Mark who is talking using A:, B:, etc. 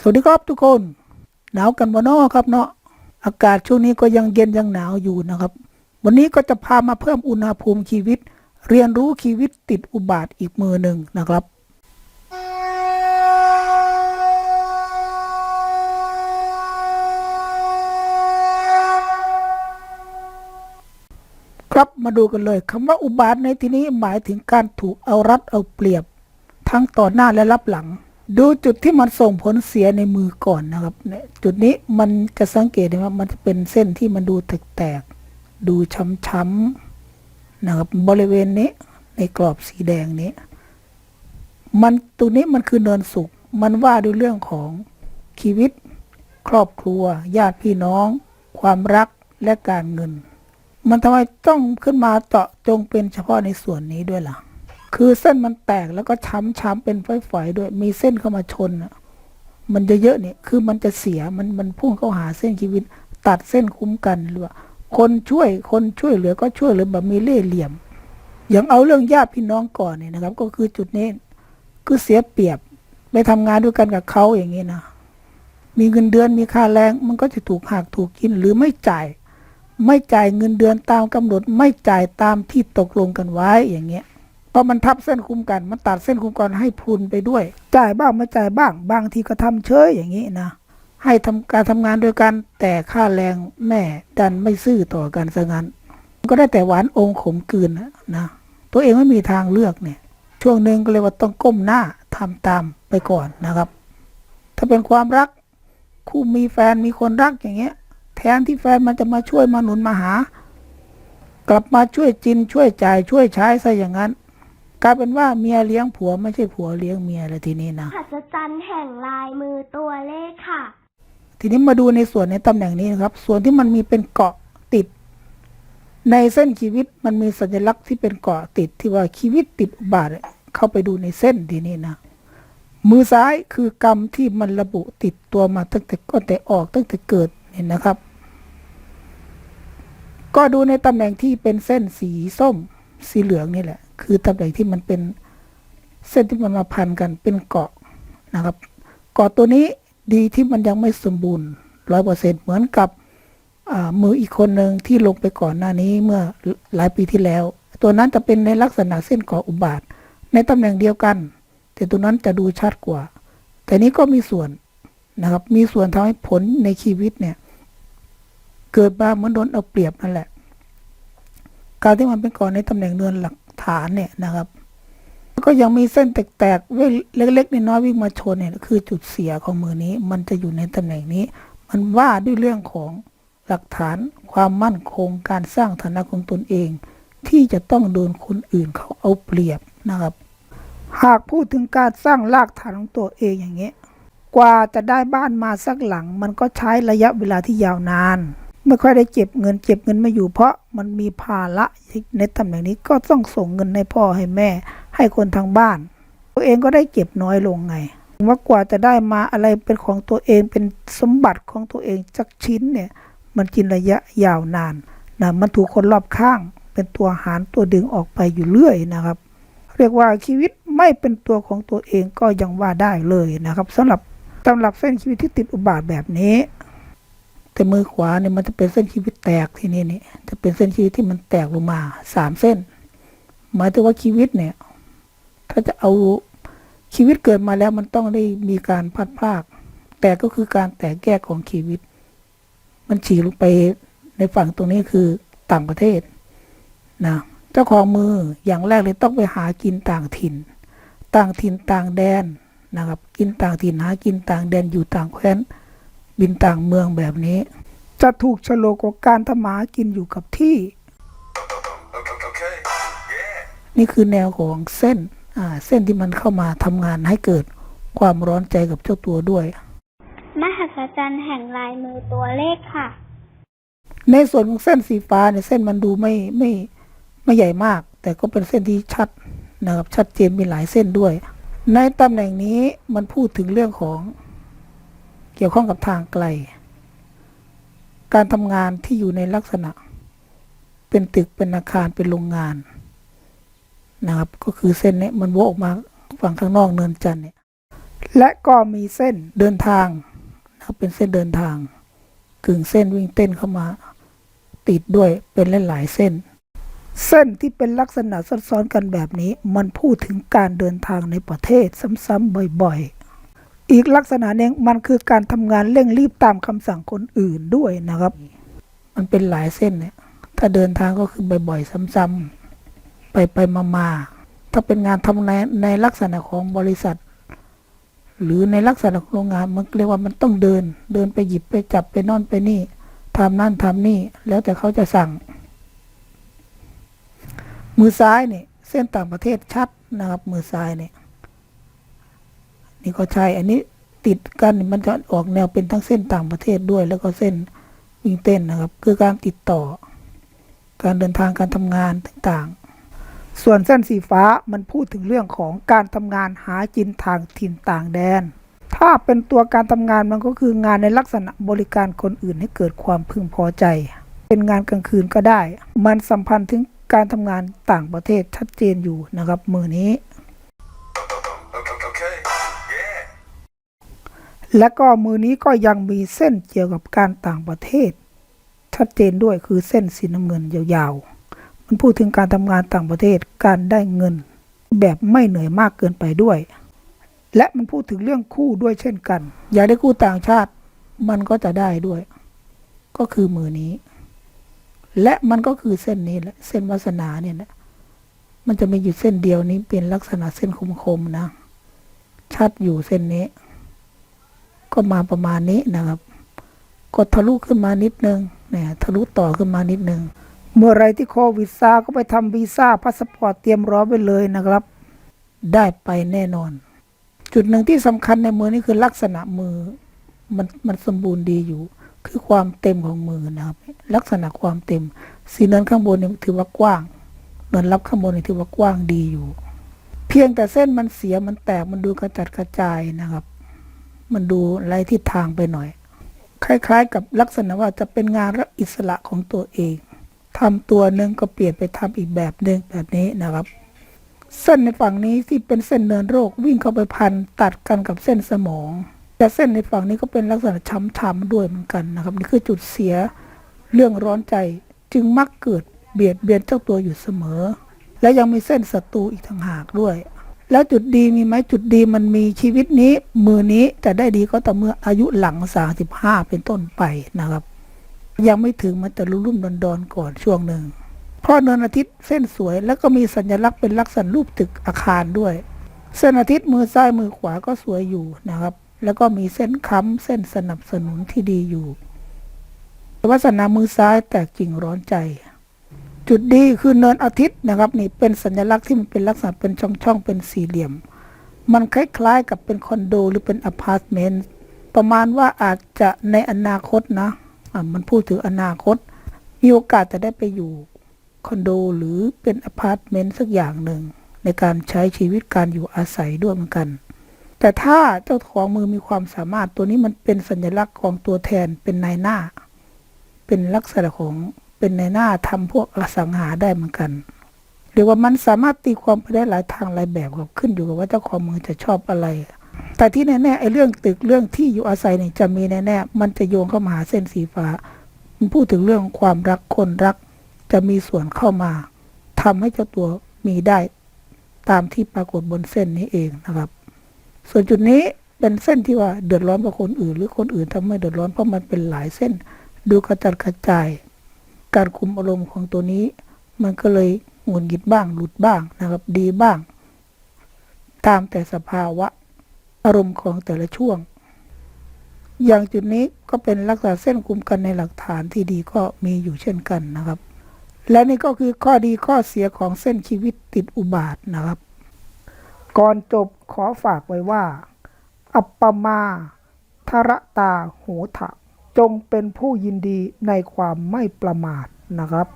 A: สวัสดีครับทุกคน หนาวกันวะเนาะครับเนาะอากาศช่วงนี้ก็ยังเย็นยังหนาวอยู่นะครับ วันนี้ก็จะพามาเพิ่มอุณหภูมิชีวิต เรียนรู้ชีวิตติดอุบาทอีกมือหนึ่งนะครับครับมาดูกันเลยคำว่าอุบาทในที่นี้หมายถึงการถูกเอารัดเอาเปรียบ ทั้งต่อหน้าและรับหลัง ดูจุดที่มันส่งผลเสียในมือก่อนนะครับเนี่ยจุดนี้มันจะสังเกตได้ว่ามันจะเป็นเส้นที่มันดูแตกๆดูช้ำๆนะครับบริเวณนี้ในกรอบสีแดงนี้ มันตัวนี้มันคือเนินสุข มันว่าด้วยเรื่องของชีวิต ครอบครัว ญาติพี่น้อง ความรักและการเงิน มันทำไมต้องขึ้นมาเจาะจงเป็นเฉพาะในส่วนนี้ด้วยล่ะ คือเส้นมันแตกแล้วก็ช้ำๆเป็นฝอยๆด้วย มีเส้นเข้ามาชนมันจะเยอะเนี่ย คือมันจะเสีย มันมันพุ่งเข้าหาเส้นชีวิต ตัดเส้นคุ้มกันหรือว่า คนช่วย คนช่วยเหลือก็ช่วยเหลือแบบมีเล่ห์เหลี่ยม อย่างเอาเรื่องญาติพี่น้องก่อนเนี่ยนะครับ ก็คือจุดนี้ คือเสียเปรียบ ไปทำงานด้วยกันกับเขาอย่างนี้นะ มีเงินเดือนมีค่าแรง มันก็จะถูกหักถูกกินหรือไม่จ่าย ไม่จ่ายเงินเดือนตามกำหนด ไม่จ่ายตามที่ตกลงกันไว้อย่างเงี้ย ราะมันทับเส้นคุ้มกัน มันตัดเส้นคุ้มกันให้พุนไปด้วย จ่ายบ้างไม่จ่ายบ้าง บางทีก็ทำเฉยอย่างนี้นะ ให้ทำการทำงานด้วยกัน แต่ค่าแรงแม่ดันไม่ซื่อต่อกันซะงั้น ก็ได้แต่หวานองค์ขมกลืนนะนะ ตัวเองไม่มีทางเลือกเนี่ย ช่วงหนึ่งก็เลยว่าต้องก้มหน้าทำตามไปก่อนนะครับ ถ้าเป็นความรัก คู่มีแฟนมีคนรักอย่างเงี้ย แทนที่แฟนมันจะมาช่วยมาหนุนมาหา กลับมาช่วยจินช่วยจ่ายช่วยใช้ซะอย่างนั้น กลายเป็นว่าเมียเลี้ยงผัวไม่ใช่ผัวเลี้ยงเมียเลยทีนี้นะ
B: หัศจรรย์แห่งลายมือตัวเลขค่ะ
A: ทีนี้มาดูในส่วนในตำแหน่งนี้นะครับ ส่วนที่มันมีเป็นเกาะติด ในเส้นชีวิตมันมีสัญลักษณ์ที่เป็นเกาะติดที่ว่าชีวิตติดอุบาทเนี่ยเข้าไปดูในเส้นทีนี้นะมือซ้ายคือกรรมที่มันระบุติดตัวมาตั้งแต่ก็แต่ออกตั้งแต่เกิดเห็นนะครับ ก็ดูในตำแหน่งที่เป็นเส้นสีส้ม สีเหลืองนี่แหละ คือตำแหน่งที่มันเป็นเส้นที่มันมาพันกันเป็นเกาะนะครับเกาะตัวนี้ดีที่มันยังไม่สมบูรณ์ร้อยเปอร์เซ็นต์เหมือนกับมืออีกคนหนึ่งที่ลงไปก่อนหน้านี้เมื่อหลายปีที่แล้ว ตัวนั้นจะเป็นในลักษณะเส้นเกาะอุบาท ในตำแหน่งเดียวกัน แต่ตัวนั้นจะดูชัดกว่า แต่นี้ก็มีส่วนนะครับ มีส่วนทำให้ผลในชีวิตเนี่ย เกิดมาเหมือนโดนเอาเปรียบนั่นแหละ การที่มันเป็นก่อนในตำแหน่งเนินหลัก ฐานเนี่ยนะครับก็ยังมีเส้นแตกๆเว้ยเล็กๆน้อยๆวิ่งมาชนเนี่ยคือจุดเสียของมือนี้ มันจะอยู่ในตำแหน่งนี้ มันว่าด้วยเรื่องของหลักฐานความมั่นคงการสร้างฐานะของตนเอง ที่จะต้องโดนคนอื่นเขาเอาเปรียบนะครับ หากพูดถึงการสร้างรากฐานของตัวเองอย่างเงี้ยกว่าจะได้บ้านมาสักหลัง มันก็ใช้ระยะเวลาที่ยาวนาน ไม่ค่อยได้เก็บเงินเก็บเงินไม่อยู่เพราะมันมีภาระในตำแหน่งนี้ก็ต้องส่งเงินให้พ่อให้แม่ ให้คนทางบ้าน ตัวเองก็ได้เก็บน้อยลงไงว่ากว่าจะได้มาอะไรเป็นของตัวเองเป็นสมบัติของตัวเองสักชิ้นเนี่ย มันกินระยะยาวนานนะมันถูกคนรอบข้าง เป็นตัวหารตัวดึงออกไปอยู่เรื่อยนะครับ เรียกว่าชีวิตไม่เป็นตัวของตัวเองก็ยังว่าได้เลยนะครับสำหรับตำหรับเส้นชีวิตที่ติดอุบาทแบบนี้ แต่มือขวาเนี่ยมันจะเป็นเส้นชีวิตแตกที่นี่นี่จะเป็นเส้นชีวิตที่มันแตกลงมาสามเส้น หมายถึงว่าชีวิตเนี่ย ถ้าจะเอาชีวิตเกิดมาแล้วมันต้องได้มีการพัดพาก แต่ก็คือการแตกแยกของชีวิต มันฉีกลงไปในฝั่งตรงนี้คือต่างประเทศนะเจ้าของมืออย่างแรกเลยต้องไปหากินต่างถิ่น ต่างถิ่นต่างแดนนะครับ กินต่างถิ่นหากินต่างแดนอยู่ต่างแคว้น บินต่างเมืองแบบนี้ จะถูกโฉลกกับการทำมาหากินอยู่กับที่
C: Okay. Yeah.
A: นี่คือแนวของเส้นอ่าเส้นที่มันเข้ามาทำงานให้เกิดความร้อนใจกับเจ้าตัวด้วย
B: มหัศจรรย์แห่งลายมือตัวเลขค่ะ
A: ในส่วนของเส้นสีฟ้าเนี่ยเส้นมันดูไม่ไม่ไม่ใหญ่มาก แต่ก็เป็นเส้นที่ชัดนะครับชัดเจนมีหลายเส้นด้วย ในตำแหน่งนี้มันพูดถึงเรื่องของ เกี่ยวข้องกับทางไกล การทำงานที่อยู่ในลักษณะ เป็นตึกเป็นอาคารเป็นโรงงานนะครับ ก็คือเส้นนี้มันโวกออกมาฝั่งข้างนอกเนินจันทร์เนี่ยและก็มีเส้นเดินทางนะครับเป็นเส้นเดินทางกึ่งเส้นวิ่งเต้นเข้ามา ติดด้วยเป็นหลายๆเส้น เส้นที่เป็นลักษณะซ้อนๆกันแบบนี้ มันพูดถึงการเดินทางในประเทศซ้ำๆบ่อยๆ อีกลักษณะหนึ่งมันคือการทำงานเร่งรีบตามคำสั่งคนอื่นด้วยนะครับ มันเป็นหลายเส้นเนี่ย ถ้าเดินทางก็คือบ่อยๆซ้ำๆไปไปมามาๆถ้าเป็นงานทำในในลักษณะของบริษัท หรือในลักษณะของโรงงานมันเรียกว่ามันต้องเดิน เดินไปหยิบไปจับไปนอนไปนี่ทำนั่นทำนี่ แล้วแต่เขาจะสั่ง มือซ้ายเนี่ยเส้นต่างประเทศชัดนะครับ มือซ้ายเนี่ย นี่ก็ใช่ อันนี้ติดกันมันจะออกแนวเป็นทั้งเส้นต่างประเทศด้วย แล้วก็เส้นวิ่งเต้นนะครับ คือการติดต่อ การเดินทางการทำงานต่างๆ ส่วนเส้นสีฟ้ามันพูดถึงเรื่องของการทำงานหากินทางถิ่นต่างแดน ถ้าเป็นตัวการทำงานมันก็คืองานในลักษณะบริการคนอื่นให้เกิดความพึงพอใจ เป็นงานกลางคืนก็ได้ มันสัมพันธ์ถึงการทำงานต่างประเทศชัดเจนอยู่นะครับมือนี้ และก็มือนี้ก็ยังมีเส้นเกี่ยวกับการต่างประเทศ ชัดเจนด้วยคือเส้นสีน้ำเงินยาวๆ มันพูดถึงการทำงานต่างประเทศการได้เงิน แบบไม่เหนื่อยมากเกินไปด้วย และมันพูดถึงเรื่องคู่ด้วยเช่นกัน อยากได้คู่ต่างชาติมันก็จะได้ด้วย ก็คือมือนี้ และมันก็คือเส้นนี้แหละเส้นวาสนาเนี่ยแหละมันจะมีอยู่เส้นเดียวนี้เป็นลักษณะเส้นคมๆนะ ชัดอยู่เส้นนี้ ก็มาประมาณนี้นะครับ กดทะลุขึ้นมานิดนึงเนี่ยทะลุต่อขึ้นมานิดนึง เมื่อไรที่โควิดซาก็ไปทำวีซ่าพาสปอร์ตเตรียมรอไปเลยนะครับ ได้ไปแน่นอน จุดหนึ่งที่สำคัญในมือนี่คือลักษณะมือ มันมันสมบูรณ์ดีอยู่ คือความเต็มของมือนะครับ ลักษณะความเต็มสีเนินข้างบนเนี่ยถือว่ากว้างเนินรับข้างบนเนี่ยถือว่ากว้างดีอยู่ เพียงแต่เส้นมันเสียมันแตกมันดูกระจัดกระจายนะครับ มันดูไร้ทิศทางไปหน่อย คล้าย ๆ กับลักษณะว่าจะเป็นงานรักอิสระของตัวเองทำตัวหนึ่งก็เปลี่ยนไปทำอีกแบบหนึ่งแบบนี้นะครับ เส้นในฝั่งนี้ที่เป็นเส้นเนินโรควิ่งเข้าไปพันตัดกันกับเส้นสมองแต่เส้นในฝั่งนี้ก็เป็นลักษณะช้ำๆด้วยเหมือนกันนะครับ นี่คือจุดเสียเรื่องร้อนใจจึงมักเกิดเบียดเบียนเจ้าตัวอยู่เสมอ และยังมีเส้นศัตรูอีกต่างหากด้วย แล้วจุดดีมีไหมจุดดีมันมีชีวิตนี้ มือนี้จะได้ดีก็ต่อเมื่ออายุหลังสาสิบห้าเป็นต้นไปนะครับ ยังไม่ถึงมันจะรุ่มรุ่มดอนดอนๆก่อนช่วงหนึ่งเพราะเนินอาทิตย์เส้นสวย แล้วก็มีสัญลักษณ์เป็นลักษณะรูปตึกอาคารด้วย เส้นอาทิตย์มือซ้ายมือขวาก็สวยอยู่นะครับ แล้วก็มีเส้นค้ำเส้นสนับสนุนที่ดีอยู่ว่าสนามือซ้ายแตกจริงร้อนใจ จุดดีคือเนินอาทิตย์นะครับ นี่เป็นสัญลักษณ์ที่มันเป็นลักษณะเป็นช่องๆเป็นสี่เหลี่ยม มันคล้ายๆกับเป็นคอนโดหรือเป็นอพาร์ตเมนต์ประมาณว่าอาจจะในอนาคตนะอะมันพูดถึงอนาคต มีโอกาสจะได้ไปอยู่คอนโดหรือเป็นอพาร์ตเมนต์สักอย่างหนึ่ง ในการใช้ชีวิตการอยู่อาศัยด้วยเหมือนกัน แต่ถ้าเจ้าของมือมีความสามารถตัวนี้มันเป็นสัญลักษณ์ของตัวแทนเป็นนายหน้า เป็นลักษณะของ เป็นในหน้าทำพวกอสังหาได้เหมือนกันหรือว่ามันสามารถตีความไปได้หลายทางหลายแบบครับขึ้นอยู่กับว่าเจ้าของมือจะชอบอะไร แต่ที่แน่ๆไอ้เรื่องตึกเรื่องที่อยู่อาศัยเนี่ยจะมีแน่ๆมันจะโยงเข้ามาหาเส้นสีฟ้ามันพูดถึงเรื่องความรักคนรัก จะมีส่วนเข้ามาทำให้เจ้าตัวมีได้ตามที่ปรากฏบนเส้นนี้เองนะครับ ส่วนจุดนี้เป็นเส้นที่ว่าเดือดร้อนกับคนอื่น หรือคนอื่นทำให้เดือดร้อนเพราะมันเป็นหลายเส้น ดูกระจัดกระจาย การคุมอารมณ์ของตัวนี้ มันก็เลยหงุดหงิดบ้าง หลุดบ้างนะครับ ดีบ้าง ตามแต่สภาวะอารมณ์ของแต่ละช่วง อย่างจุดนี้ก็เป็นลักษณะเส้นคุมกันในหลักฐานที่ดีก็มีอยู่เช่นกันนะครับ และนี่ก็คือข้อดีข้อเสียของเส้นชีวิตติดอุบาทนะครับ ก่อนจบขอฝากไว้ว่า อัปปมาทระตาโหทะ จงเป็นผู้ยินดีในความไม่ประมาทนะครับ